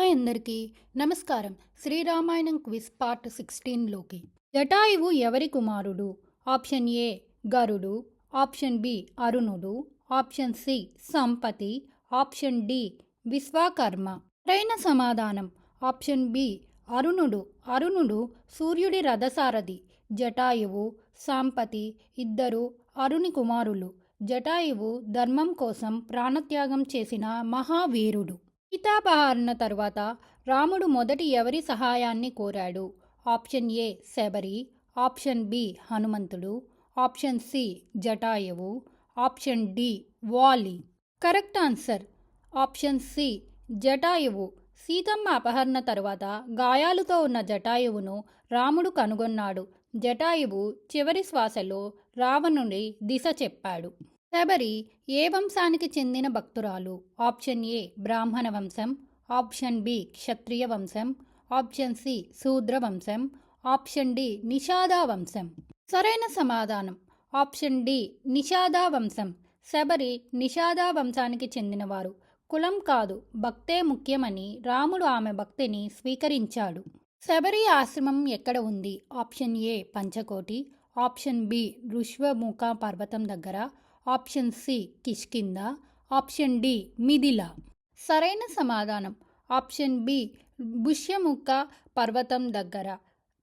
Hi అందరికీ. నమస్కారం. శ్రీరామాయణం క్విజ్ పార్ట్ సిక్స్టీన్లోకి. జటాయువు ఎవరి కుమారుడు? Option A Garudu. Option B Arunudu. Option C Sampati. Option D Vishwakarma. సరైన సమాధానం. Option B అరుణుడు. అరుణుడు సూర్యుడి రథసారథి. జటాయువు సాంపతి ఇద్దరు అరుణి కుమారులు. జటాయువు ధర్మం కోసం ప్రాణత్యాగం చేసిన మహావీరుడు. సీతాపహరణ తరువాత రాముడు మొదటి ఎవరి సహాయాన్ని కోరాడు? Option A Shabari. Option B Hanumantudu. Option C Jatayuvu. Option D Vali. Correct answer. Option C Jatayuvu. Seetamma అపహరణ తరువాత గాయాలతో ఉన్న జటాయువును రాముడు కనుగొన్నాడు. జటాయువు చివరి శ్వాసలో రావణుడి దిశ చెప్పాడు. శబరి ఏ వంశానికి చెందిన భక్తురాలు? ఆప్షన్ ఏ బ్రాహ్మణ వంశం. ఆప్షన్ బి క్షత్రియ వంశం. ఆప్షన్ సి శూద్ర వంశం. ఆప్షన్ డి నిషాదా వంశం. సరైన సమాధానం. ఆప్షన్ డి నిషాదా వంశం. శబరి నిషాదా వంశానికి చెందినవారు. కులం కాదు భక్తే ముఖ్యమని రాముడు ఆమె భక్తిని స్వీకరించాడు. శబరి ఆశ్రమం ఎక్కడ ఉంది? Option A Panchakoti. Option B Rishyamukha పర్వతం దగ్గర. Option C Kishkinda option D Mithila. సరైన సమాధానం. ఆప్షన్ బి బుష్యముఖ పర్వతం దగ్గర.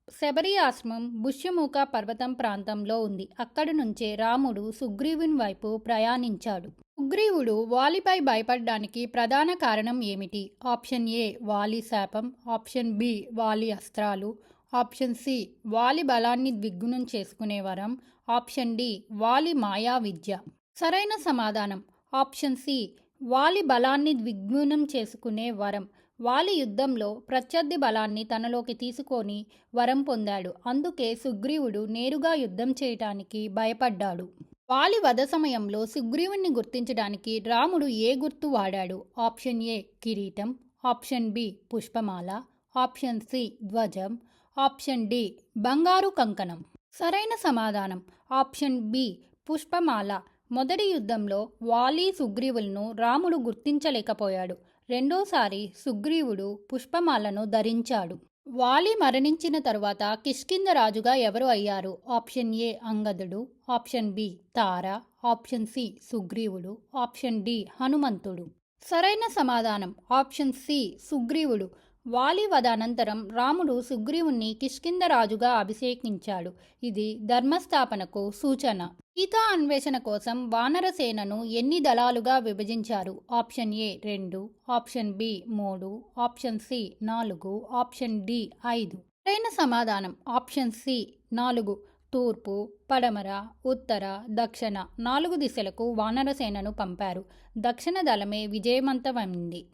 శబరి ఆశ్రమం బుష్యముఖ పర్వతం ప్రాంతంలో ఉంది. అక్కడి నుంచే రాముడు సుగ్రీవుని వైపు ప్రయాణించాడు. సుగ్రీవుడు వాలిపై భయపడడానికి ప్రధాన కారణం ఏమిటి? ఆప్షన్ ఏ వాలి శాపం. ఆప్షన్ బి వాలి అస్త్రాలు. ఆప్షన్ సి వాలి బలాన్ని ద్విగుణం చేసుకునే వరం. ఆప్షన్ డి వాలి మాయా విద్య. సరైన సమాధానం. Option C. వాలి బలాన్ని ద్విగుణం చేసుకునే వరం. వాలి యుద్ధంలో ప్రత్యర్థి బలాన్ని తనలోకి తీసుకొని వరం పొందాడు. అందుకే సుగ్రీవుడు నేరుగా యుద్ధం చేయటానికి భయపడ్డాడు. వాలి వధ సమయంలో సుగ్రీవుణ్ణి గుర్తించడానికి రాముడు ఏ గుర్తు వాడాడు? Option A. కిరీటం. Option B. పుష్పమాల. Option C. ధ్వజం. Option D. బంగారు కంకణం. సరైన సమాధానం. Option B. పుష్పమాల. మొదటి యుద్ధంలో వాలి సుగ్రీవులను రాముడు గుర్తించలేకపోయాడు. రెండోసారి సుగ్రీవుడు పుష్పమాలను ధరించాడు. వాలి మరణించిన తరువాత కిష్కింద రాజుగా ఎవరు అయ్యారు? Option A Angadudu option B Tara option C Sugreevudu option D Hanumantudu. సరైన సమాధానం ఆప్షన్ సి సుగ్రీవుడు. వాలివధ అనంతరం రాముడు సుగ్రీవుణ్ణి కిష్కిందరాజుగా అభిషేకించాడు. ఇది ధర్మస్థాపనకు సూచన. సీతా అన్వేషణ కోసం వానరసేనను ఎన్ని దళాలుగా విభజించారు? ఆప్షన్ ఏ రెండు ఆప్షన్ బి మూడు ఆప్షన్ సి నాలుగు ఆప్షన్ డి ఐదు. సరైన సమాధానం. ఆప్షన్ సి నాలుగు తూర్పు పడమర ఉత్తర దక్షిణ నాలుగు దిశలకు వానరసేనను పంపారు. దక్షిణ దళమే విజయవంతమైంది.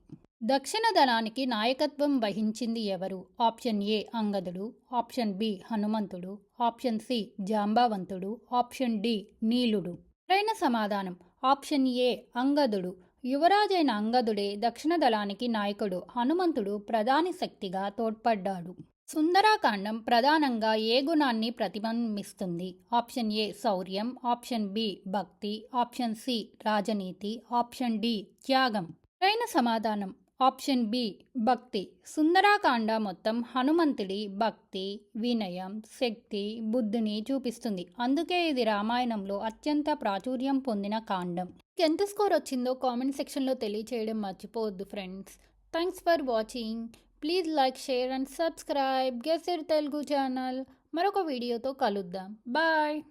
దక్షిణ దళానికి నాయకత్వం వహించింది ఎవరు? Option A Angadudu option B Hanumantudu option C Jambavantudu option D Neeludu. సరైన సమాధానం. ఆప్షన్ ఏ అంగదుడు. యువరాజైన అంగదుడే దక్షిణ దళానికి నాయకుడు హనుమంతుడు ప్రధాని శక్తిగా తోడ్పడ్డాడు. సుందరాకాండం ప్రధానంగా ఏ గుణాన్ని ప్రతిబింబిస్తుంది? ఆప్షన్ ఏ శౌర్యం ఆప్షన్ బి భక్తి ఆప్షన్ సి రాజనీతి ఆప్షన్ డి త్యాగం. సరైన సమాధానం. ఆప్షన్ బి భక్తి. సుందరాకాండ మొత్తం హనుమంతుడి భక్తి వినయం శక్తి బుద్ధిని చూపిస్తుంది. అందుకే ఇది రామాయణంలో అత్యంత ప్రాచుర్యం పొందిన కాండం. ఎంత స్కోర్ వచ్చిందో కామెంట్ సెక్షన్లో తెలియచేయడం మర్చిపోవద్దు friends. Thanks for watching please like share and subscribe గెసర్ Telugu channel మరొక వీడియోతో కలుద్దాం. బాయ్